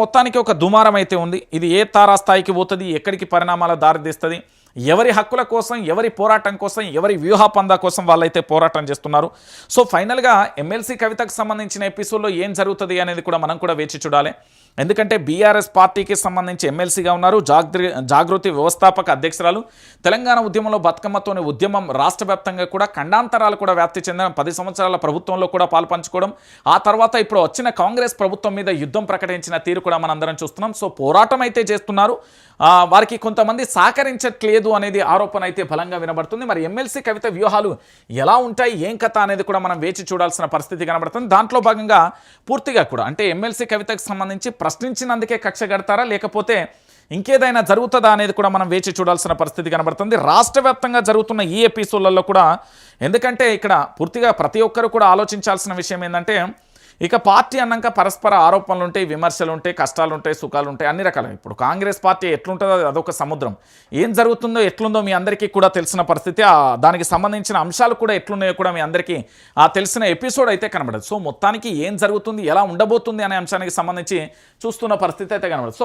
మొత్తానికి ఒక దుమారం అయితే ఉంది. ఇది ఏ తారాస్థాయికి పోతుంది? ఎక్కడికి పరిణామాల దారితీస్తుంది? ఎవరి హక్కుల కోసం ఎవరి పోరాటం కోసం ఎవరి వ్యూహపంద కోసం వాళ్ళైతే పోరాటం చేస్తున్నారు. సో ఫైనల్గా ఎమ్మెల్సీ కవితకు సంబంధించిన ఎపిసోడ్లో ఏం జరుగుతుంది అనేది కూడా మనం కూడా వేచి చూడాలి. ఎందుకంటే బీఆర్ఎస్ పార్టీకి సంబంధించి ఎమ్మెల్సీగా ఉన్నారు. జాగ్రి జాగృతి వ్యవస్థాపక అధ్యక్షురాలు. తెలంగాణ ఉద్యమంలో బతుకమ్మతోని ఉద్యమం రాష్ట్ర వ్యాప్తంగా కూడా ఖండాంతరాలు కూడా వ్యాప్తి చెందిన పది సంవత్సరాల ప్రభుత్వంలో కూడా పాల్పంచుకోవడం. ఆ తర్వాత ఇప్పుడు వచ్చిన కాంగ్రెస్ ప్రభుత్వం మీద యుద్ధం ప్రకటించిన తీరు కూడా మనందరం చూస్తున్నాం. సో పోరాటం అయితే చేస్తున్నారు. వారికి కొంతమంది సహకరించట్లేదు అనేది ఆరోపణ అయితే బలంగా వినబడుతుంది. మరి ఎమ్మెల్సీ కవిత వ్యూహాలు ఎలా ఉంటాయి? ఏం కథ అనేది కూడా మనం వేచి చూడాల్సిన పరిస్థితి కనబడుతుంది. దాంట్లో భాగంగా పూర్తిగా కూడా అంటే ఎమ్మెల్సీ కవితకు సంబంధించి ప్రశ్నించినందుకే కక్ష కడతారా? లేకపోతే ఇంకేదైనా జరుగుతుందా అనేది కూడా మనం వేచి చూడాల్సిన పరిస్థితి కనబడుతుంది. రాష్ట్ర వ్యాప్తంగా జరుగుతున్న ఈ ఎపిసోడ్లలో కూడా ఎందుకంటే ఇక్కడ పూర్తిగా ప్రతి ఒక్కరు కూడా ఆలోచించాల్సిన విషయం ఏంటంటే ఇక పార్టీ అన్నాక పరస్పర ఆరోపణలు ఉంటాయి విమర్శలు ఉంటాయి కష్టాలు ఉంటాయి సుఖాలు ఉంటాయి అన్ని రకాలు. ఇప్పుడు కాంగ్రెస్ పార్టీ ఎట్లుంటుందో అదొక సముద్రం. ఏం జరుగుతుందో ఎట్లుందో మీ అందరికీ కూడా తెలిసిన పరిస్థితి. ఆ దానికి సంబంధించిన అంశాలు కూడా ఎట్లున్నాయో కూడా మీ అందరికీ ఆ తెలిసిన ఎపిసోడ్ అయితే కనబడదు. సో మొత్తానికి ఏం జరుగుతుంది ఎలా ఉండబోతుంది అనే అంశానికి సంబంధించి చూస్తున్న పరిస్థితి అయితే కనబడదు. సో